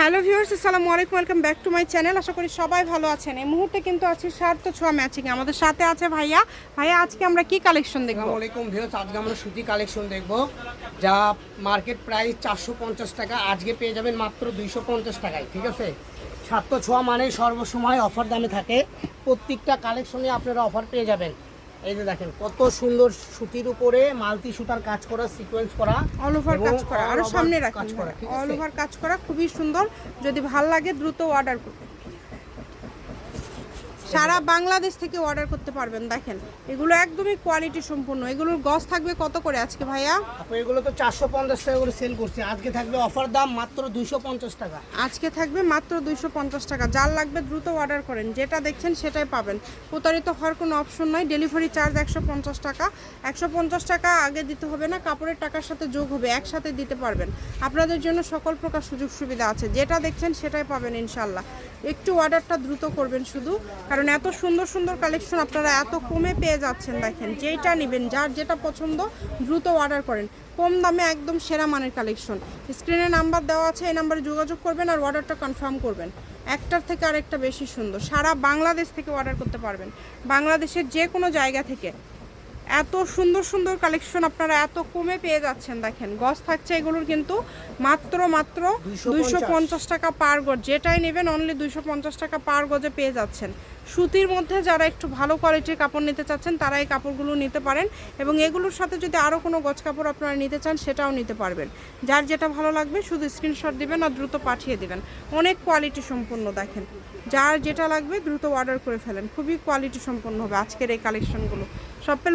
Hello viewers, আসসালামু আলাইকুম, welcome back to my channel. আশা করি সবাই ভালো আছেন। এই মুহূর্তে কিন্তু আছি সার্থ ছোঁয়া ম্যাচিং আমাদের সাথে আছে ভাইয়া। ভাইয়া, আজকে আমরা কি কালেকশন দেখব? আসসালামু আলাইকুম ভিউয়ার্স, আজকে আমরা সুতি কালেকশন দেখব, যা মার্কেট প্রাইস চারশো পঞ্চাশ টাকা, আজকে পেয়ে যাবেন মাত্র দুইশো পঞ্চাশ টাকায়, ঠিক আছে? সাতশো ছোঁয়া মানে সর্বসময় অফার দামে থাকে। প্রত্যেকটা কালেকশনে আপনারা অফার পেয়ে যাবেন। এই যে দেখেন কত সুন্দর সুতির উপরে মালতি সুতার কাজ করা সিকোয়েন্স করা অল ওভার কাজ করা আর সামনে কাজ করা অল ওভার কাজ করা খুবই সুন্দর। যদি ভালো লাগে দ্রুত অর্ডার করুন। সারা বাংলাদেশ থেকে অর্ডার করতে পারবেন দেখেন। এগুলো একদমই কোয়ালিটি সম্পূর্ণ। এগুলোর গজ থাকবে কত করে আজকে ভাইয়া? এগুলো তো চারশো পঞ্চাশ টাকা করে সেল করছি। আজকে থাকবে অফার দাম মাত্র দুইশো পঞ্চাশ টাকা। আজকে থাকবে মাত্র দুইশো পঞ্চাশ টাকা। যার লাগবে দ্রুত অর্ডার করেন। যেটা দেখছেন সেটাই পাবেন। প্রতারিত হওয়ার কোনো অপশন নয়। ডেলিভারি চার্জ একশো পঞ্চাশ টাকা। একশো পঞ্চাশ টাকা আগে দিতে হবে না কাপড়ের টাকার সাথে যোগ হবে। একসাথে দিতে পারবেন। আপনাদের জন্য সকল প্রকার সুযোগ সুবিধা আছে। যেটা দেখছেন সেটাই পাবেন ইনশাল্লাহ একটু অর্ডারটা দ্রুত করবেন শুধু। কারণ এত সুন্দর সুন্দর কালেকশন আপনারা এত কমে পেয়ে যাচ্ছেন, দেখেন যেটা নেবেন, যার যেটা পছন্দ, দ্রুত অর্ডার করেন। কম দামে একদম সেরা মানের কালেকশন স্ক্রিনে নাম্বার দেওয়া আছে, এই নাম্বারে যোগাযোগ করবেন আর অর্ডারটা কনফার্ম করবেন। একটার থেকে আরেকটা বেশি সুন্দর। সারা বাংলাদেশ থেকে অর্ডার করতে পারবেন। বাংলাদেশের যে কোনো জায়গা থেকে। এত সুন্দর সুন্দর কালেকশন আপনারা এত কমে পেয়ে যাচ্ছেন দেখেন। গজ থাকছে এগুলোর কিন্তু মাত্র মাত্র 250 দুইশো পঞ্চাশ টাকা পার গজ। যেটাই নেবেন অনলি দুইশো পঞ্চাশ টাকা পার গজে পেয়ে যাচ্ছেন। সুতির মধ্যে যারা একটু ভালো কোয়ালিটির কাপড় নিতে চাচ্ছেন তারা এই কাপড়গুলো নিতে পারেন এবং এগুলোর সাথে যদি আরও কোনো গজ কাপড় আপনারা নিতে চান সেটাও নিতে পারবেন। যার যেটা ভালো লাগবে শুধু স্ক্রিনশট দিবেন আর দ্রুত পাঠিয়ে দিবেন। অনেক কোয়ালিটি সম্পূর্ণ দেখেন। যার যেটা লাগবে দ্রুত অর্ডার করে ফেলেন। খুবই কোয়ালিটি সম্পন্ন হবে আজকের এই কালেকশনগুলো শপের